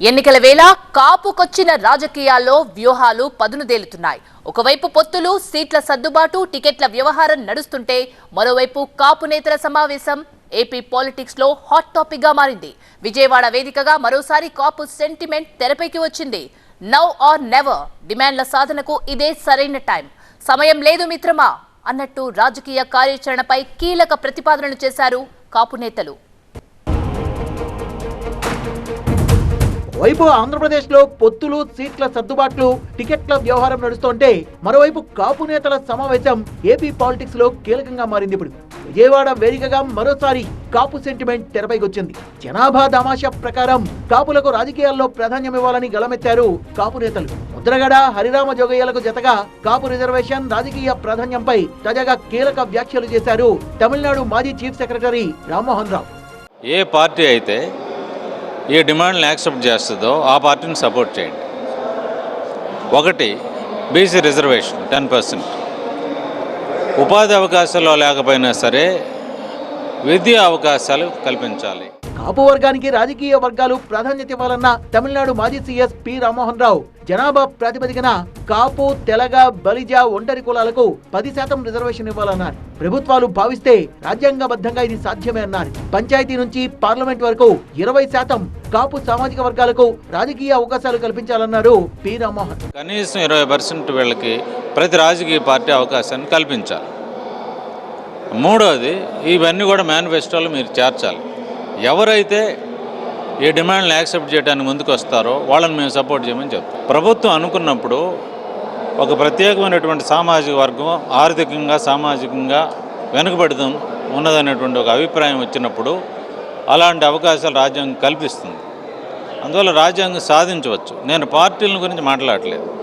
ఎన్నికల వేళ కాపుకొచ్చిన రాజకీయాల్లో వ్యూహాలు పదునుదేలుతున్నాయి. ఒకవైపు పొత్తులు సీట్ల సర్దుబాటు టికెట్ల వ్యవహారం నడుస్తుంటే మరోవైపు కాపు నేతల సమావేశం ఏపీ పాలిటిక్స్లో హాట్ టాపిక్గా మారింది. విజయవాడ వేదికగా మరోసారి కాపు సెంటిమెంట్ తెరపైకి వచ్చింది. నౌ ఆర్ నెవర్ డిమాండ్ల సాధనకు ఇదే సరైన టైం. సమయం లేదు మిత్రమా అన్నట్టు రాజకీయ కార్యాచరణపై కీలక ప్రతిపాదనలు చేశారు కాపు నేతలు. వైపు ఆంధ్రప్రదేశ్లో పొత్తులు సీట్ల సర్దుబాట్లు టికెట్ల వ్యవహారం నడుస్తుంటే మరోవైపు కాపు నేతల సమావేశం ఏపీ పాలిటిక్స్లో కీలకంగా మారింది ఇప్పుడు. విజయవాడ వేదికగా మరోసారి కాపు సెంటిమెంట్ తెరపైకి వచ్చింది జనాభా దామాషా ప్రకారం కాపులకు రాజకీయాల్లో ప్రాధాన్యం ఇవ్వాలని గలమెత్తారు కాపు నేతలు. ముద్రగడ హరిరామ జోగయ్యలకు జతగా కాపు రిజర్వేషన్ రాజకీయ ప్రాధాన్యంపై తాజాగా కీలక వ్యాఖ్యలు చేశారు తమిళనాడు మాజీ చీఫ్ సెక్రటరీ రామ్మోహన్ రావు. ఏ పార్టీ అయితే ఏ డిమాండ్ని యాక్సెప్ట్ చేస్తుందో ఆ పార్టీని సపోర్ట్ చేయండి. ఒకటి బీసీ రిజర్వేషన్ టెన్ పర్సెంట్ ఉపాధి అవకాశాలు లేకపోయినా సరే విద్యా అవకాశాలు కల్పించాలి. కాపు వర్గానికి రాజకీయ వర్గాలు ప్రాధాన్యత ఇవ్వాలన్న తమిళనాడు మాజీ సీఎస్ పి రామ్మోహన్ రావు జనాభా ప్రాతిపదికన కాపు తెలగ బలిజ ఒంటరి కులాలకు పది శాతం రిజర్వేషన్ ఇవ్వాలన్నారు. ప్రభుత్వాలు భావిస్తే రాజ్యాంగబద్ధంగా ఇది సాధ్యమే అన్నారు. పంచాయతీ నుంచి పార్లమెంట్ వరకు ఇరవై శాతం కాపు సామాజిక వర్గాలకు రాజకీయ అవకాశాలు కల్పించాలన్నారు పి రామ్మోహన్. కనీసం ఇరవై పర్సెంట్ వీళ్ళకి ప్రతి రాజకీయ పార్టీ అవకాశాన్ని కల్పించాలి. మూడవది ఇవన్నీ కూడా మేనిఫెస్టోలో మీరు చేర్చాలి. ఎవరైతే ఈ డిమాండ్లు యాక్సెప్ట్ చేయడానికి ముందుకు వస్తారో వాళ్ళని మేము సపోర్ట్ చేయమని చెప్తాం. ప్రభుత్వం అనుకున్నప్పుడు ఒక ప్రత్యేకమైనటువంటి సామాజిక వర్గం ఆర్థికంగా సామాజికంగా వెనుకబడుతూ ఉన్నదనేటువంటి ఒక అభిప్రాయం వచ్చినప్పుడు అలాంటి అవకాశాలు రాజ్యాంగం కల్పిస్తుంది. అందువల్ల రాజ్యాంగం సాధించవచ్చు. నేను పార్టీల గురించి మాట్లాడలేదు.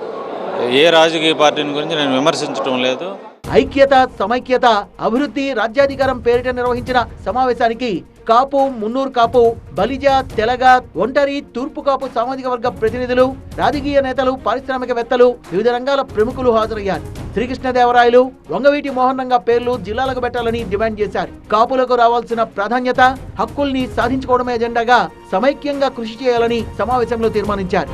ఏ రాజకీయ పార్టీని గురించి నేను విమర్శించడం లేదు. ఐక్యత సమైక్యత అభివృద్ధి రాజ్యాధికారం పేరిట నిర్వహించిన సమావేశానికి కాపు మున్నూరు కాపు బలిజ తెలగ ఒంటరి తూర్పు కాపు సామాజిక వర్గ ప్రతినిధులు రాజకీయ నేతలు పారిశ్రామికవేత్తలు వివిధ రంగాల ప్రముఖులు హాజరయ్యారు. శ్రీకృష్ణదేవరాయలు వంగవీటి మోహన్ రంగ పేర్లు జిల్లాలకు పెట్టాలని డిమాండ్ చేశారు. కాపులకు రావాల్సిన ప్రాధాన్యత హక్కుల్ని సాధించుకోవడమే ఎజెండాగా సమైక్యంగా కృషి చేయాలని సమావేశంలో తీర్మానించారు.